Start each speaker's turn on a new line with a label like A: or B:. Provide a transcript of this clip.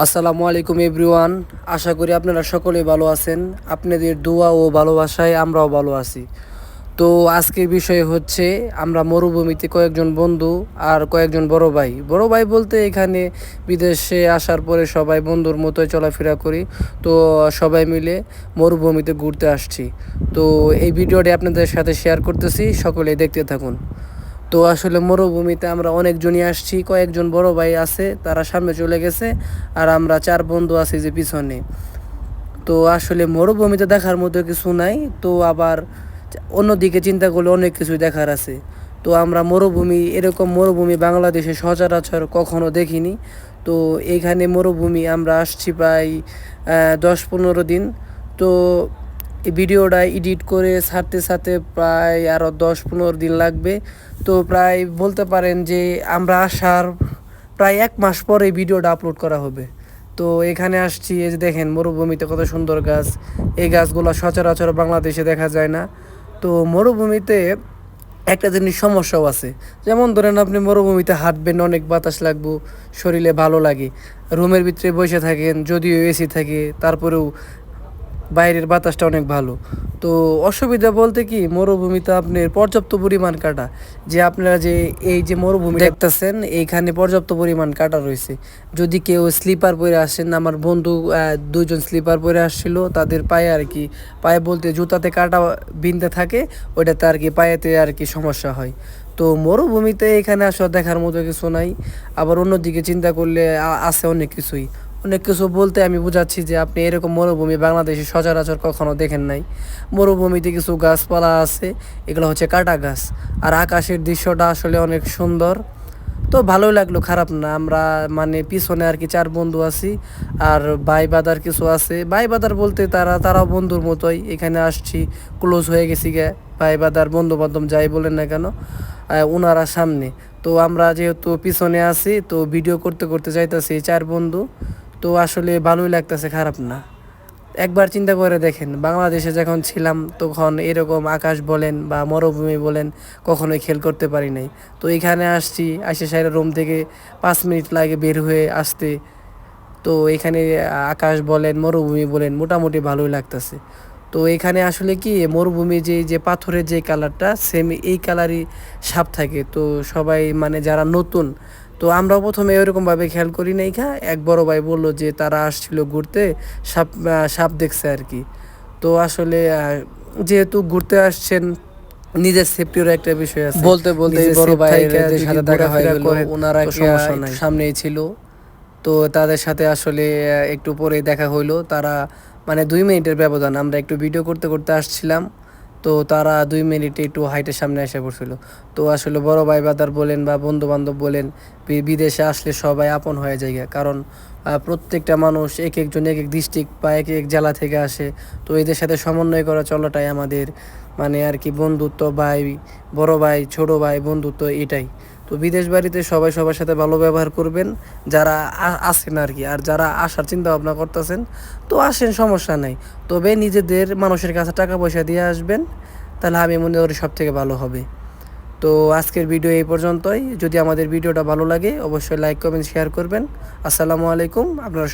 A: আসসালামু আলাইকুম এভরিওয়ান, আশা করি আপনারা সকলেই ভালো আছেন। আপনাদের দোয়া ও ভালোবাসায় আমরাও ভালো আছি। তো আজকের বিষয় হচ্ছে, আমরা মরুভূমিতে কয়েকজন বন্ধু আর কয়েকজন বড় ভাই। বড় ভাই বলতে এখানে বিদেশে আসার পরে সবাই বন্ধুর মতোই চলাফেরা করি। তো সবাই মিলে মরুভূমিতে ঘুরতে আসছি। তো এই ভিডিওটি আপনাদের সাথে শেয়ার করতেছি, সকলেই দেখতে থাকুন। তো আসলে মরুভূমিতে আমরা অনেকজনই আসছি, কয়েকজন বড় ভাই আছে, তারা সামনে চলে গেছে, আর আমরা চার বন্ধু আছি যে পিছনে। তো আসলে মরুভূমিতে দেখার মতো কিছু নাই, তো আবার অন্যদিকে চিন্তা করলে অনেক কিছুই দেখার আছে। তো আমরা মরুভূমি, এরকম মরুভূমি বাংলাদেশে সচরাচর কখনো দেখিনি। তো এইখানে মরুভূমি আমরা আসছি প্রায় দশ পনেরো দিন। তো এই ভিডিওটা এডিট করে ছাড়তে ছাড়তে প্রায় আরও দশ পনেরো দিন লাগবে। তো প্রায় বলতে পারেন যে আমরা আসার প্রায় এক মাস পরে ভিডিওটা আপলোড করা হবে। তো এখানে আসছি, এই যে দেখেন মরুভূমিতে কত সুন্দর গাছ। এই গাছগুলো সচরাচর বাংলাদেশে দেখা যায় না। তো মরুভূমিতে একটা জিনিস সমস্যাও আছে। যেমন ধরেন আপনি মরুভূমিতে হাঁটবেন, অনেক বাতাস লাগবো, শরীরে ভালো লাগে। রুমের ভিতরে বসে থাকেন, যদিও এসি থাকে, তারপরেও বাইরের বাতাসটা অনেক ভালো। তো অসুবিধা বলতে কি, মরুভূমিতে আপনার পর্যাপ্ত পরিমাণ কাটা, যে আপনারা যে এই যে মরুভূমি দেখতেছেন, এইখানে পর্যাপ্ত পরিমাণ কাটা রয়েছে। যদি কেউ স্লিপার পরে আসেন, আমার বন্ধু দুজন স্লিপার পরে আসছিল, তাদের পায়ে আর কি, পায়ে বলতে জুতাতে কাটা বিনতে থাকে, ওইটাতে আর কি পায়েতে আর কি সমস্যা হয়। তো মরুভূমিতে এখানে আসলে দেখার মতো কিছু নাই। আবার অন্যদিকে চিন্তা করলে আছে অনেক কিছুই। অনেক কিছু বলতে আমি বুঝাচ্ছি যে আপনি এরকম মরুভূমি বাংলাদেশে সচরাচর কখনো দেখেন নাই। মরুভূমিতে কিছু গাছপালা আছে, এগুলো হচ্ছে কাটা গাছ। আর আকাশের দৃশ্যটা আসলে অনেক সুন্দর। তো ভালোই লাগল, খারাপ না। আমরা মানে পিছনে আর কি চার বন্ধু আছি, আর ভাই বাদার কিছু আছে। ভাই বাদার বলতে তারা, তারাও বন্ধুর মতোই। এখানে আসছি ক্লোজ হয়ে গেছি গে ভাই বাদার বন্ধু বান্ধব যাই বলেন না কেন ওনারা সামনে। তো আমরা যেহেতু পিছনে আছি, তো ভিডিও করতে করতে যাইতেছি চার বন্ধু। তো আসলে ভালোই লাগতেছে, খারাপ না। একবার চিন্তা করে দেখেন, বাংলাদেশে যখন ছিলাম তখন এরকম আকাশ বলেন বা মরুভূমি বলেন কখনোই খেল করতে পারি নাই। তো এখানে আসছি আসে সাইড রুম থেকে পাঁচ মিনিট লাগে বের হয়ে আসতে। তো এখানে আকাশ বলেন, মরুভূমি বলেন, মোটামুটি ভালোই লাগতেছে। তো এখানে আসলে কি, মরুভূমি যে যে পাথরের যে কালারটা সেম এই কালারই সাপ থাকে। তো সবাই মানে যারা নতুন তো আমরাও প্রথমে এরকমভাবে খেয়াল করি নাই খা। এক বড় ভাই বলল যে তারা আসছিল ঘুরতে সাপ সাপ দেখছে আর কি। তো আসলে যেহেতু ঘুরতে আসছেন নিজের সেফটিরও একটা বিষয় আছে। বলতে বলতে বড় ভাইয়ের সাথে দেখা হয়ে গেল ওনারা। সামনেই ছিল। তো তাদের সাথে আসলে একটু পরে দেখা হইল। তারা মানে দুই মিনিটের ব্যবধান আমরা একটু ভিডিও করতে করতে আসছিলাম। তো তারা দুই মিনিটে একটু হাইটের সামনে এসে পড়ছিল। তো আসলে বড় ভাই বাদার বলেন বা বন্ধু বান্ধব বলেন বিদেশে আসলে সবাই আপন হয়ে যায় কারণ প্রত্যেকটা মানুষ এক একজন এক এক ডিস্ট্রিক্ট বা এক এক জেলা থেকে আসে। তো এদের সাথে সমন্বয় করা চলাটাই আমাদের মানে আর কি বন্ধুত্ব ভাই, বড় ভাই, ছোট ভাই, বন্ধুত্ব এটাই। তো বিদেশ বাড়িতে সবাই সবার সাথে ভালো ব্যবহার করবেন। যারা আসেন আর কি, আর যারা আসার চিন্তা ভাবনা করতেছেন, তো আসেন, সমস্যা নাই। তবে নিজেদের মানুষের কাছে টাকা পয়সা দিয়ে আসবেন, তাহলে আমি মনে করি সব থেকে ভালো হবে। তো আজকের ভিডিও এই পর্যন্তই। যদি আমাদের ভিডিওটা ভালো লাগে, অবশ্যই লাইক কমেন্ট শেয়ার করবেন। আসসালামু আলাইকুম, আপনারা